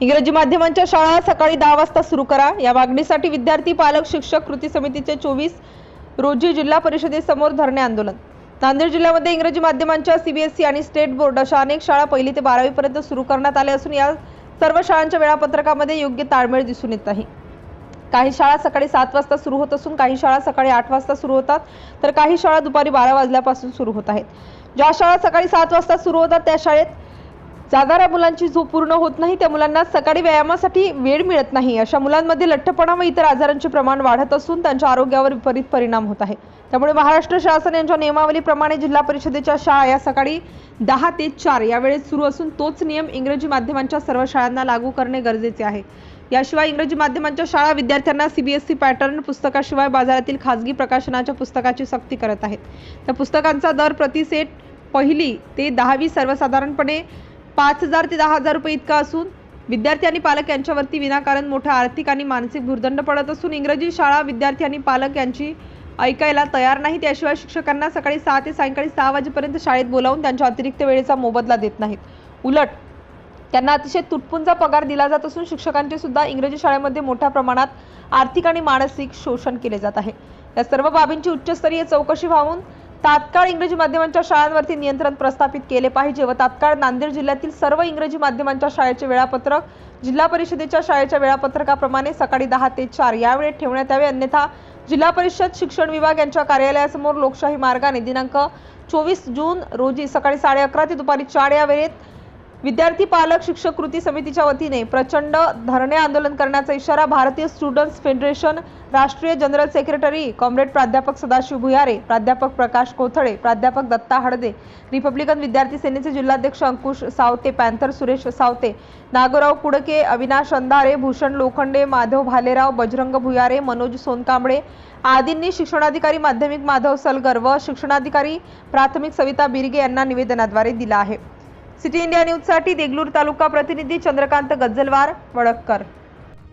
इंग्रजी माध्यमांच्या शाळा सकाळी दहा वाजता सुरू करा. या मागणीसाठी विद्यार्थी पालक शिक्षक कृती समितीचे चोवीस रोजी जिल्हा परिषदेसमोर धरणे आंदोलन. नांदेड जिल्ह्यामध्ये इंग्रजी माध्यमांच्या सीबीएसई आणि स्टेट बोर्ड अशा अनेक शाळा पहिली ते बारावीपर्यंत सुरू करण्यात आल्या असून या सर्व शाळांच्या वेळापत्रकामध्ये योग्य ताळमेळ दिसून येत नाही. काही शाळा सकाळी सात वाजता सुरू होत असून काही शाळा सकाळी आठ वाजता सुरू होतात. तर काही शाळा दुपारी बारा वाजल्यापासून सुरू होत आहेत. ज्या शाळा सकाळी सात वाजता सुरू होतात त्या शाळेत जाणाऱ्या मुलांची झोप पूर्ण होत नाही त्या मुलांना सकाळी व्यायामासाठी वेळ मिळत नाही. अशा मुलांमध्ये लठ्ठपणा व इतर आजारांचे प्रमाण वाढत असून त्यांच्या आरोग्यावर विपरीत परिणाम होत आहे. त्यामुळे महाराष्ट्र शासन यांच्या नियमावलीप्रमाणे जिल्हा परिषदेच्या शाळा या सकाळी दहा ते चार या वेळेत सुरू असून तोच नियम इंग्रजी माध्यमांच्या सर्व शाळांना लागू करणे गरजेचे आहे. याशिवाय इंग्रजी माध्यमांच्या शाळा विद्यार्थ्यांना सीबीएसई पॅटर्न पुस्तकाशिवाय बाजारातील खाजगी प्रकाशनाच्या पुस्तकाची सक्ती करत आहेत. त्या पुस्तकांचा दर प्रति सेट पहिली ते दहावी सर्वसाधारणपणे पाच हजार ते दहा हजार रुपये इतका असून विद्यार्थी आणि पालक यांच्यावरती विनाकारण मोठा आर्थिक आणि मानसिक भूर्दंड पडत असून इंग्रजी शाळा विद्यार्थी आणि पालक यांची ऐकायला तयार नाही त्याशिवाय शिक्षकांना सकाळी सहा ते सायंकाळी सहा वाजेपर्यंत शाळेत बोलावून त्यांच्या अतिरिक्त वेळेचा मोबदला देत नाहीत. उलट त्यांना अतिशय तुटपुंजा पगार दिला जात असून शिक्षकांचे सुद्धा इंग्रजी शाळेमध्ये मोठ्या प्रमाणात आर्थिक आणि मानसिक शोषण केले जात आहे. या सर्व बाबींची उच्चस्तरीय चौकशी व्हावून तात्काळ इंग्रजी माध्यमांच्या शाळांवरती नियंत्रण प्रस्थापित केले पाहिजे व तात्काळ नांदेड जिल्ह्यातील सर्व इंग्रजी माध्यमांच्या शाळेचे वेळापत्रक जिल्हा परिषदेच्या शाळेच्या वेळापत्रकाप्रमाणे सकाळी दहा ते चार या वेळेत ठेवण्यात यावे. अन्यथा जिल्हा परिषद शिक्षण विभाग यांच्या कार्यालयासमोर लोकशाही मार्गाने दिनांक चोवीस जून रोजी सकाळी साडे अकरा ते दुपारी चार या वेळेत विद्यार्थी पालक शिक्षक कृती समितीच्या वतीने प्रचंड धरणे आंदोलन करण्याचा इशारा भारतीय स्टुडंट्स फेडरेशन राष्ट्रीय जनरल सेक्रेटरी कॉम्रेड प्राध्यापक सदाशिव भुयारे प्राध्यापक प्रकाश कोथळे प्राध्यापक दत्ता हडदे रिपब्लिकन विद्यार्थी सेनेचे जिल्हाध्यक्ष अंकुश सावते पॅन्थर सुरेश सावते नागोराव कुडके अविनाश अंधारे भूषण लोखंडे माधव भालेराव बजरंग भुयारे मनोज सोनकांबळे आदींनी शिक्षणाधिकारी माध्यमिक माधव सलगर व शिक्षणाधिकारी प्राथमिक सविता बिरगे यांना निवेदनाद्वारे दिला आहे. सिटी इंडिया न्यूजसाठी देगलूर तालुका प्रतिनिधी चंद्रकांत गज्जलवार वडक्कर.